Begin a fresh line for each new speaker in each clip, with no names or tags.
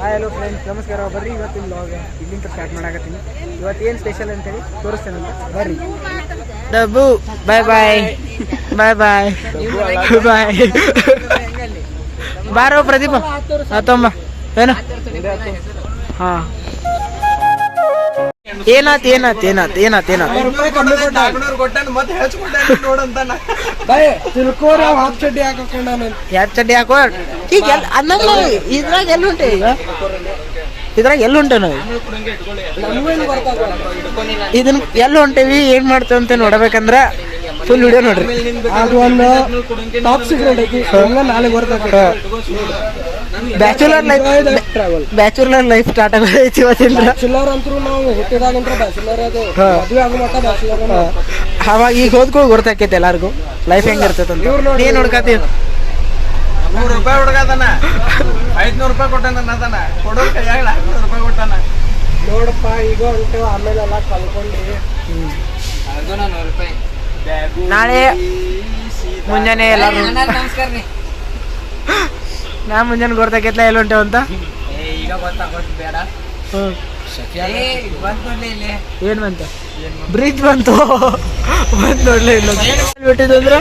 Hi hello friends ನಮಸ್ಕಾರ. ಬರ್ರಿ ಇವತ್ತು ಬ್ಲಾಗ್ ಇಲ್ಲಿಂದ ಸ್ಟಾರ್ಟ್ ಮಾಡಾಕತ್ತೀನಿ. ಇವತ್ತು ಏನು ಸ್ಪೆಷಲ್ ಅಂತೇಳಿ ತೋರಿಸ್ತೇನೆ ಅಂತ. ಬರ್ರಿ. ಡಬ್ಬು. ಬಾಯ್ ಬಾಯ್ ಬಾಯ್ ಬಾಯ್ ಬಾಯ್ ಬಾರೋ ಪ್ರದೀಪ. ಹತ್ತೊಂಬ ಏನು? ಹಾ. ಏನಾತ್ ಏನಾತ್ ಏನಾತ್ ಏನಾತ್ ಏನಾತ್. ಯಾರ್ ಚಡ್ಡಿ ಹಾಕೋ? ಈಗ ಅನ್ನಲ್ಲ ಇದ್ರಾಗ ಎಲ್ಲುಂಟೆ ಈಗ? ಇದ್ರಾಗ ಎಲ್ಲುಂಟೆ ಉಂಟೆ ನಾವು ಇದನ್ನ ಎಲ್ಲಿ ಹೊಂಟೇವಿ ಏನ್ ಮಾಡ್ತೇವೆ ಅಂತ ನೋಡ್ಬೇಕಂದ್ರ ಫುಲ್ ವಿಡಿಯೋ ನೋಡ್ರಿ.
ಅದು ಒಂದು ಟಾಪ್ ಸೀಕ್ರೆಟ್ ಐತಿ ಹಂಗ ನಾಳೆ ಬರ್ತಾಕ
bachelor life
travel
bachelor life start ಆಗೈತಿ ಇವತ್ತಿಂದ.
ಬ್ಯಾಚುಲರ್ ಅಂತೂ ನಾವು ಹುಟ್ಟಿದಾಗಂತ್ರ ಬ್ಯಾಚುಲರ್ ಅದು. ಮದುವೆ ಆಗು ಮಟ್ಟ ಬ್ಯಾಚುಲರ್
ಅವಾಗ ಈಗ ಹೋದ್ಕೊಳ್ಳಿ ಗೊತ್ತಾಕೈತೆ ಎಲ್ಲಾರ್ಗು. ಲೈಫ್ ಹೆಂಗಿರ್ತೈತೆ ಅಂತ.
ನೀ ನೋಡಿ.
ಏನ್ ನೋಡ್ಕತ್ತೀವಿ
ನೂರು ರೂಪಾಯಿ ಹುಡುಗದನ ಐದ್ನೂರು ರೂಪಾಯಿ ಕೊಟ್ಟಾನ ಅದನ್ನ ಕೊಡೋ ಕೈಯಾಗ ಐದ್ನೂರು ರೂಪಾಯಿ ಕೊಟ್ಟಾನ.
ನೋಡಪ್ಪ ಈಗ ಹೊಂಟು. ಆಮೇಲೆ ಎಲ್ಲ ಕಲ್ಕೊಂಡು
ನಾಳೆ ಮುಂಜಾನೆ ಎಲ್ಲಾರು ನಾ ಮುಂಜಾನೆ ಗೊತ್ತಾಕೈತ್ಲ ಎಲ್ಲ ಉಂಟು ಅಂತ?
ಈಗ ಗೊತ್ತಾಗೋದು ಬೇಡ.
ಏನ್ ಬಂತ? ಬ್ರಿಡ್ಜ್ ಬಂತು? ಬಂದ್ ನೋಡ್ಲೇ ಇಲ್ಲ. ಬಿಟ್ಟಿದ್ರೆ ಅಂದ್ರ?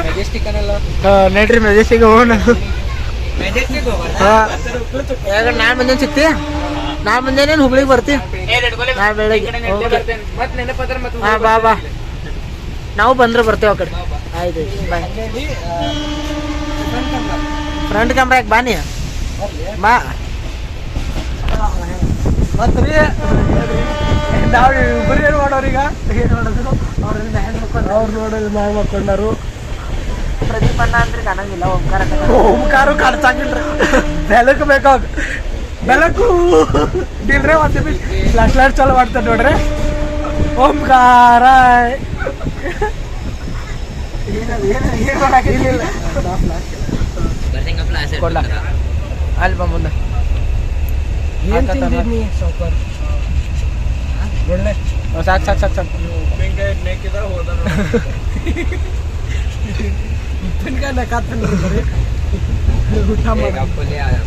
ಮೆಜೆಸ್ಟಿಕ್
ಹೋಗೋಣ. ನಾ ಮುಂಜಾನೆ ಸಿಗ್ತಿ ನಾಳೆ ಮುಂಜಾನೆ ಹುಬ್ಳಿಗೆ ಬರ್ತೀವಿ ನಾ ಬೆಳಗ್ಗೆ. ಹಾ ಬಾ ಬಾ. ನಾವು ಬಂದ್ರೆ ಬರ್ತೇವೆ ಆ ಕಡೆ. ಆಯ್ತು ಬಾಯ್ ಫ್ರಂಟ್ ಕ್ಯಾಮ್ರಾ ಯಾಕೆ ಬಾನಿ ಬಾ.
ರೀ ನಾವು ಇಬ್ಬರು ಏನು ಮಾಡೋರೀಗ ಏನು ಮಾಡೋದು?
ಅವ್ರಿಂದ ಹೆಂಗ್ ಮಕ್ಕೊಂಡ್ರು?
ಅವ್ರು ನೋಡೋದು ನಾವು ಮಕ್ಕೊಂಡಾರು
ಪ್ರದೀಪ್ ಅಣ್ಣ ಅಂದ್ರೆ ಕಾಣಂಗಿಲ್ಲ ಓಂಕಾರ
ಓಂಕಾರು ಕಾಣಿಸಾಗಿಲ್ರಿ. ಬೆಳಕು ಬೇಕಾಗ ಬೆಳಕು. ಇಲ್ರಿ ಒಂದು ಫ್ಲಾಶ್ ಲೈಟ್ ಚಾಲು ಮಾಡ್ತಾರೆ ನೋಡ್ರಿ. ಓಂಕಾರ.
ಕೊಡ್ಲ ಅಲ್ಲಿ ಬಾ ಮುಂದೆ
ಏನ್ ತಿಂದಿದ್ನಿ ಸಾವ್ಕಾರ್? ಒಳ್ಳೆ
ಸಾಕು ಸಾಕು ಸಾಕು ಸಾಕು
ಉಪ್ಪಿನಕಾಯಿ ನೆಕ್ಕಿದ ಹೋದ
ಉಪ್ಪಿನಕಾಯಿ ಲೆಕ್ಕಾತಂದ್ರಿ ಬರೀ ಊಟ ಮಾಡಿ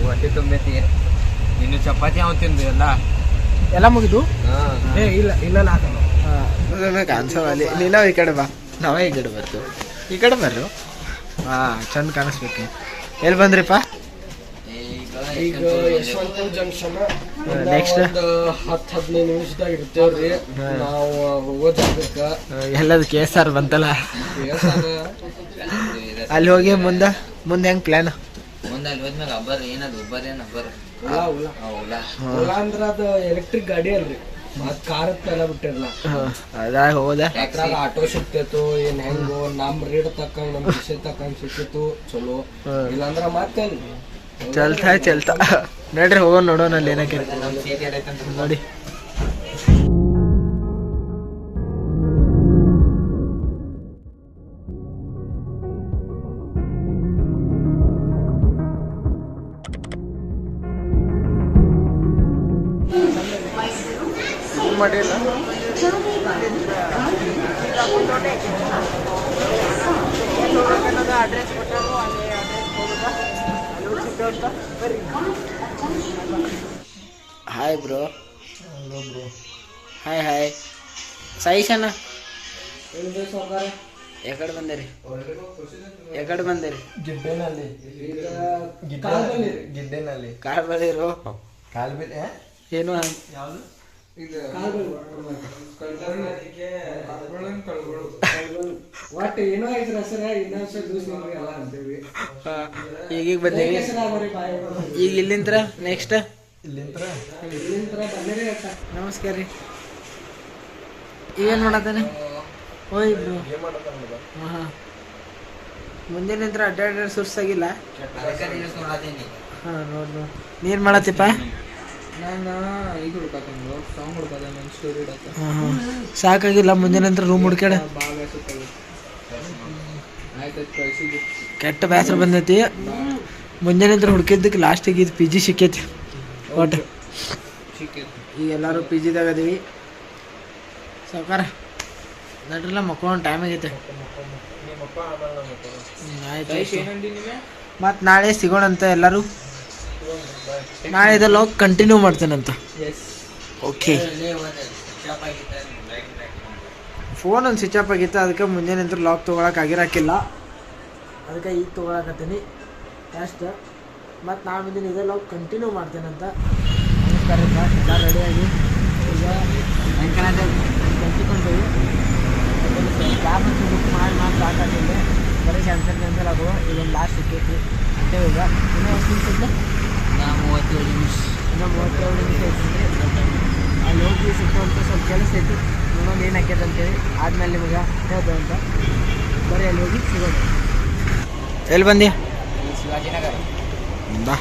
ಹೊಟ್ಟೆ ತುಂಬೈತಿ ಇನ್ನು ಚಪಾತಿ ಅವ್ ತಿಂದು ಎಲ್ಲ
ಎಲ್ಲ ಮುಗಿದು
ಏ ಇಲ್ಲ ಇಲ್ಲ ಹಾಕಲ್ಲ
ಕಾಣಿಸವಲ್ಲಿ ನೀನು ಈ ಕಡೆ ಬಾ ನಾವೇ ಈ ಕಡೆ ಬರ್ತು ಈ ಕಡೆ ಬರ್ರು ಹಾಂ ಚಂದ ಕಾಣಿಸ್ಬೇಕು ಎಲ್ಲಿ ಬಂದ್ರಿಪ್ಪ?
ಈಗ ಯಶವಂತಪುರ ಜಂಕ್ಷನ್
ನೆಕ್ಸ್ಟ್
ಹತ್ತು ಹದಿನೈದು ನಿಮಿಷದಾಗ ಇರ್ತೇವ್ರಿ. ನಾವು ಹೋಗೋ ಜಾಗಕ್ಕ
ಎಲ್ಲದು ಕೆ ಎಸ್ ಆರ್ ಬಂತಲ್ಲ. ಅಲ್ಲಿ ಹೋಗಿ ಮುಂದೆ ಮುಂದೆ ಹೆಂಗ್ ಪ್ಲಾನ್
ಮುಂದೆ ಅಲ್ಲಿ ಹೋದ್ಮ್ಯಾಗ ಅಬ್ಬರ್ ಏನದು ಹಬ್ಬರ್ ಏನ್
ಉಲಾ
ಅವಲ್ಲ
ಅಂದ್ರ ಅದು ಎಲೆಕ್ಟ್ರಿಕ್ ಗಾಡಿ ಅಲ್ರಿ. ಮತ್ ಕಾರ್ ಎಲ್ಲ ಬಿಟ್ಟಿರಲ್ಲ
ಅದಾಗ ಹೋದ.
ಅದ್ರಾಗ ಆಟೋ ಸಿಕ್ತಿತ್ತು ಏನ್ ಹೆಂಗೋ ನಮ್ ರೇಟ್ ತಕ್ಕಂಗ್ ನಮ್ ವಿಷಯ ತಕ್ಕಂಗ್ ಸಿಕ್ಕಿತ್ತು ಚಲೋ. ಇಲ್ಲಾಂದ್ರ ಮತ್ತೆ
ಚಲ್ತಾ ಚಲ್ತಾ. ನಡ್ರಿ ಹೋಗೋಣ ನೋಡೋಣ ಅಲ್ಲಿ ಏನಕ್ಕೆ. ನೋಡಿ. ಮಾಡಿಲ್ಲ. Hi bro bro hi hi Saish ಅಣ್ಣ. ಎಕಡೆ ಬಂದಿರಿ. ಎಕಡೆ ಬಂದಿರಿ.
ಗಿಡ್ಡೆನಲ್ಲಿ
ಗಿಡ್ಡೆನಲ್ಲಿ
ಕಾಲ್ ಬಂದಿರು
ಕಾಲ್ ಬಿಲ್
ಏನು
ಯಾವ್ದು?
ಒಟ್ಟು ಏನೋ ಹೆಸರ ಇನ್ನೊಂದ್ ನೋಡ್ರಿ ಅಂತೇವಿ.
ಈಗೀಗ
ಬರೀ ಬಾಯಿ
ಈಗ ಇಲ್ಲಿಂತ್ರ ನೆಕ್ಸ್ಟ್
ಇಲ್ಲಿಂತ್ರ?
ಇಲ್ಲಿಂತ್ರ ಬಂದಿರಿ
ನಮಸ್ಕಾರ ರೀ. ಏನ್ ಮಾಡತ್ತಾನೆ? ಓಯ್ ಬ್ರೋ. ಹಾ ಹಾಂ. ಮುಂದಿನ ನಂತರ ಅಡ್ಡಾಡ ಸುರ್ಸ್ ಆಗಿಲ್ಲ
ನೋಡತೀನಿ
ಹಾಂ ನೋಡ್ ನೋಡ್ ನೀನು ಮಾಡತ್ತಿಪ್ಪ? ಸಾಕಾಗಿಲ್ಲ ಮುಂಜಾನೆ ನಂತರ ರೂಮ್ ಹುಡ್ಕ್ಯಾಡ. ಕೆಟ್ಟ ಬೇಸರ ಬಂದೈತಿ. ಮುಂಜಾನೆ ನಂತರ ಹುಡ್ಕಿದ್ದಕ್ಕೆ ಲಾಸ್ಟಿಗೆ ಇದು ಪಿ ಜಿ ಸಿಕ್ಕೈತಿ.
ಒಟ್
ಈಗ ಎಲ್ಲರೂ ಪಿ ಜಿದಾಗ ಅದೀವಿ. ಸಾವ್ಕಾರ ನಡ್ರಲ್ಲ ಮಕ್ಕೊಂಡು ಟೈಮ್ ಆಗೈತೆ. ಆಯ್ತು ಮತ್ತು ನಾಳೆ ಸಿಗೋಣಂತ ಎಲ್ಲರೂ. ನಾಳೆ ಇದೆಲ್ಲ ಕಂಟಿನ್ಯೂ ಮಾಡ್ತೇನಂತ ಓಕೆ ಫೋನ್ ಒಂದು ಸ್ವಿಚ್ ಆಫ್ ಆಗಿತ್ತು ಅದಕ್ಕೆ ಮುಂಜಾನೆ ಅಂತೂ ಲಾಕ್ ತೊಗೊಳಕ್ಕೆ ಆಗಿರಾಕಿಲ್ಲ. ಅದಕ್ಕೆ ಈಗ ತೊಗೊಳಕತ್ತೀನಿ. ಅಷ್ಟು ಮತ್ತು ನಾನು ಮುಂದಿನ ಇದೆ ಲಾಕ್ ಕಂಟಿನ್ಯೂ ಮಾಡ್ತೇನಂತ ಎಲ್ಲ ರೆಡಿಯಾಗಿ ಈಗ ಕಲ್ತ್ಕೊಂಡೇವಿ ಕ್ಯಾಬ್ ಅಂತೂ ಬುಕ್ ಮಾಡಿ ಮಾಡಿ ಸಾಕಾಗಿಲ್ಲ ಬರೀ ಕ್ಯಾನ್ಸಲ್ ಕ್ಯಾನ್ಸಲ್ ಆಗುವ ಇದೊಂದು ಲಾಸ್ಟ್ ಸಿಕ್ಕೈತಿ ಅಂತೇವೆ ಈಗ. ಇನ್ನೂ
ನಾ ಮೂವತ್ತೇಳು ನಿಮಿಷ
ಇನ್ನೂ ಮೂವತ್ತೇಳು ನಿಮಿಷ ಅಲ್ಲಿ ಹೋಗಿ ಸಿಕ್ಕುವಂಥ ಸ್ವಲ್ಪ ಕೆಲಸ ಇತ್ತು ನೋಡೋಣ ಏನು ಹಾಕ್ಯದ ಅಂತೇಳಿ ಆದ್ಮೇಲೆ ನಿಮಗೆ ಹೇಳ್ದು ಅಂತ ಬರೀ ಅಲ್ಲಿ ಹೋಗಿ ಸಿಗೋಣ ಎಲ್ಲಿ ಬಂದಿ
ಶಿವಾಜಿನಗರ
ಬಾ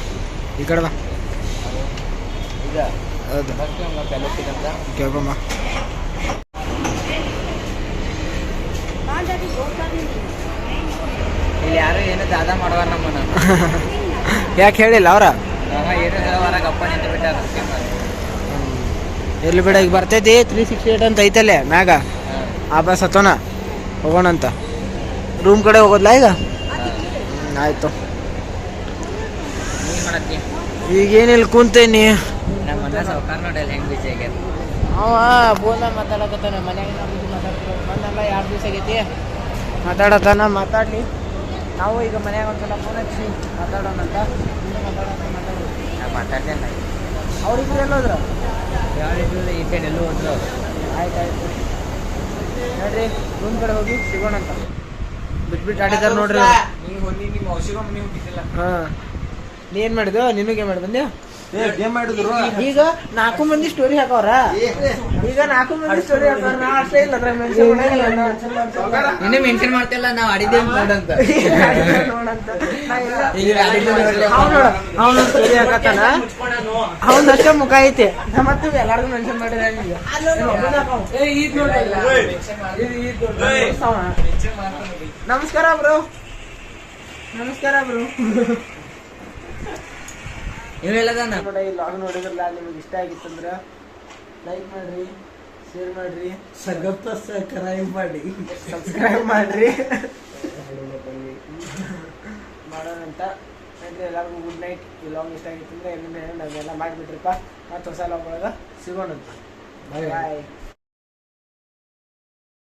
ಈ ಕಡೆ ಬಾ
ಈಗ
ಹೌದು ಕೇಳ್ಕೊಂಬ
ಇಲ್ಲಿ ಯಾರು ಏನು ದಾದಾ ಮಾಡುವ ನಮ್ಮನ್ನ
ಯಾಕೆ ಹೇಳಿಲ್ಲ ಅವ್ರ ಎಲ್ಲಿ ಬಿಡ ಈಗ ಬರ್ತೈತಿ ತ್ರೀ ಸಿಕ್ಸ್ಟಿ ಏಟ್ ಅಂತ ಐತಲ್ಲೇ ಮ್ಯಾಗ. ಆ ಬಸ್ ಹತ್ತೋಣ ಹೋಗೋಣಂತ ರೂಮ್ ಕಡೆ ಹೋಗೋದ್ಲಾ ಈಗ? ಆಯ್ತು. ಈಗೇನಿಲ್ಲ ಕೂತೇನಿ. ಅವ ಫೋನ್ದಾಗ ಮಾತಾಡಕತ್ತಾನ ಮನ್ಯಾಗ ಬಂದಲ್ಲ ಎರಡು ದಿವಸ ಆಗೈತಿ. ಮಾತಾಡತ್ತಾನ ಮಾತಾಡ್ಲಿ. ನಾವು ಈಗ ಮನೆಯಾಗ ಒಂದ್ಸಲ ಫೋನ್ ಹಚ್ಚಿ ಮಾತಾಡೋಣ ಅಂತ.
ನಾನು ಮಾತಾಡ್ತೇನೆ
ಅವ್ರಿಬ್ರು ಎಲ್ಲೋದ್ರ
ಯಾರಿದ್ರು ಈ ಸೈಡ್ ಎಲ್ಲೂ ಹೋದ್ರು.
ಆಯ್ತು ಆಯ್ತು. ನೋಡ್ರಿ ರೂಮ್ ಕಡೆ ಹೋಗಿ ಸಿಗೋಣಂತ ಬಿಟ್ಬಿಟ್ಟು ಆಡಿದಾರ ನೋಡ್ರಿ
ನೀವು ಹೊಂದಿ ನಿಮ್ಮ ಔಷಧ ಮನೆ ಹೋಗಿದ್ದಿಲ್ಲ
ಹಾಂ. ನೀ ಏನು ಮಾಡಿದ್ದು ನಿನಗೆ ಮಾಡಿ
ಬಂದ್ಯಾ? ಮಾಡಿದ್ರು
ಈಗ ನಾಲ್ಕು ಮಂದಿ ಸ್ಟೋರಿ ಹಾಕವ್ರ. ಈಗ ನಾಲ್ಕು ಮಂದಿ ಸ್ಟೋರಿ ಹಾಕವ್ರ. ನಾ ಅಷ್ಟೇ ಇಲ್ಲ ಅದ್ರ ಮೆನ್ಷನ್.
ಇನ್ನೇ ಮಾಡ್ತಿಲ್ಲ ನಾವು ಅಡಿದೇ ನೋಡಂತ
ಅವನು ಸ್ಟೋರಿ ಹಾಕತ್ತಾನ. ಅವ್ನ್ ಅಷ್ಟೇ ಮುಖ ಐತೆ. ಮತ್ತು ಮತ್ತೆ ಎಲ್ಲಾರ್ಗು ಮೆನ್ಷನ್ ಮಾಡಿದ ನಮಸ್ಕಾರ ಬ್ರೋ. ನಮಸ್ಕಾರ ಬ್ರೋ.
ಇವೆಲ್ಲದಾನ
ನೋಡಿ ಈ ಲಾಗ್ ನೋಡಿದ್ರಲ್ಲ ನಿಮ್ಗೆ ಇಷ್ಟ ಆಗಿತ್ತಂದ್ರೆ ಲೈಕ್ ಮಾಡ್ರಿ ಶೇರ್ ಮಾಡ್ರಿ.
ಸಗಪ್ಪ ಸಬ್ಸ್ಕ್ರೈಬ್ ಮಾಡಿ.
ಸಬ್ಸ್ಕ್ರೈಬ್ ಮಾಡ್ರಿ. ಮಾಡೋಣ ಅಂತ. ನೋಡ್ರಿ ಎಲ್ಲರಿಗೂ ಗುಡ್ ನೈಟ್ ಈ ಲಾಗ್ ಇಷ್ಟ ಆಗಿತ್ತಂದ್ರೆ ಏನೇನು ಅದೆಲ್ಲ ಮಾಡಿಬಿಟ್ರಿಪ್ಪ. ಮತ್ತೆ ಹೊಸ ಲಾಗ್ ಒಳಗೆ ಸಿಗೋಣ ಬಾಯ್